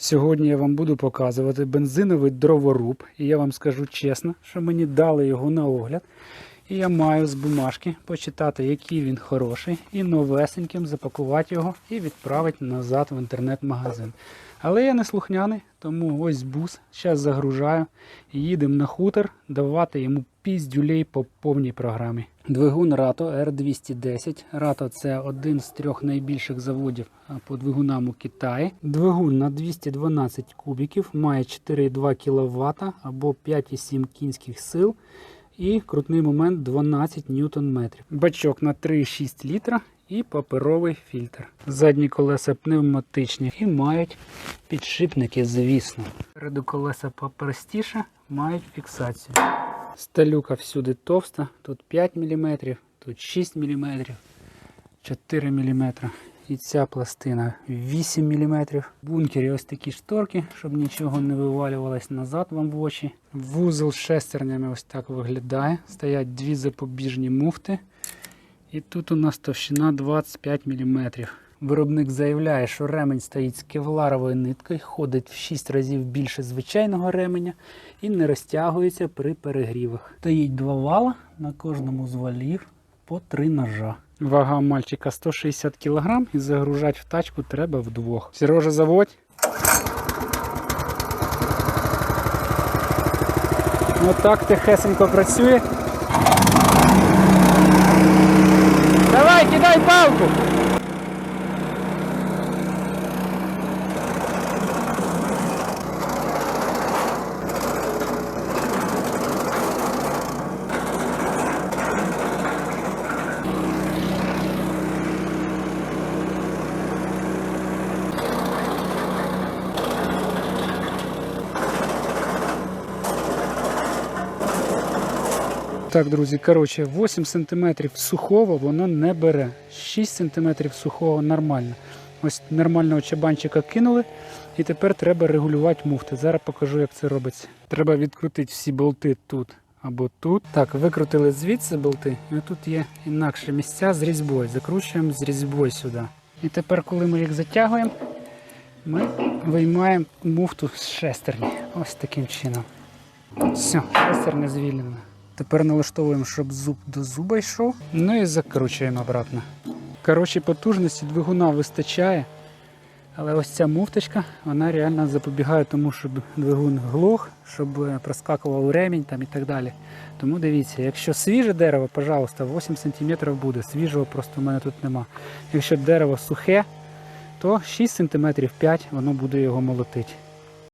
Сьогодні я вам буду показувати бензиновий дроворуб, і я вам скажу чесно, що мені дали його на огляд. І я маю з бумажки почитати, який він хороший, і новесеньким запакувати його і відправити назад в інтернет-магазин. Але я не слухняний, тому ось бус. Зараз загружаю їдемо на хутор давати йому піздюлей по повній програмі. Двигун Rato R210. Rato це один з трьох найбільших заводів по двигунам у Китаї. Двигун на 212 кубіків, має 4,2 кВт або 5,7 кінських сил і крутний момент 12 ньютон метрів. Бачок на 3,6 літра і паперовий фільтр. Задні колеса пневматичні і мають підшипники, звісно. Переду колеса попростіше, мають фіксацію. Сталюка всюди товста, тут 5 мм, тут 6 мм, 4 мм. І ця пластина 8 мм. В бункері ось такі шторки, щоб нічого не вивалювалось назад вам в очі. Вузол з шестернями ось так виглядає. Стоять дві запобіжні муфти. І тут у нас товщина 25 мм. Виробник заявляє, що ремень стоїть з кевларовою ниткою, ходить в 6 разів більше звичайного ременя і не розтягується при перегрівах. Стоїть два вала на кожному з валів по три ножа. Вага мальчика 160 кг і загружати в тачку треба вдвох. Сережа, заводь. Отак тихесенько працює. Давай, кидай палку! Так, друзі, коротше, 8 см сухого воно не бере. 6 см сухого нормально. Ось нормального чабанчика кинули, і тепер треба регулювати муфти. Зараз покажу, як це робиться. Треба відкрутити всі болти тут або тут. Так, викрутили звідси болти, і тут є інакше місця з різьбою. Закручуємо з різьбою сюди. І тепер, коли ми їх затягуємо, ми виймаємо муфту з шестерні. Ось таким чином. Все, шестерня звільнена. Тепер налаштовуємо, щоб зуб до зуба йшов. Ну і закручуємо обратно. Коротше, потужності двигуна вистачає. Але ось ця муфточка, вона реально запобігає тому, щоб двигун глох, щоб е, проскакував ремінь там і так далі. Тому дивіться, якщо свіже дерево, пожалуйста, 8 см буде. Свіжого просто в мене тут нема. Якщо дерево сухе, то 6 см 5 воно буде його молотити.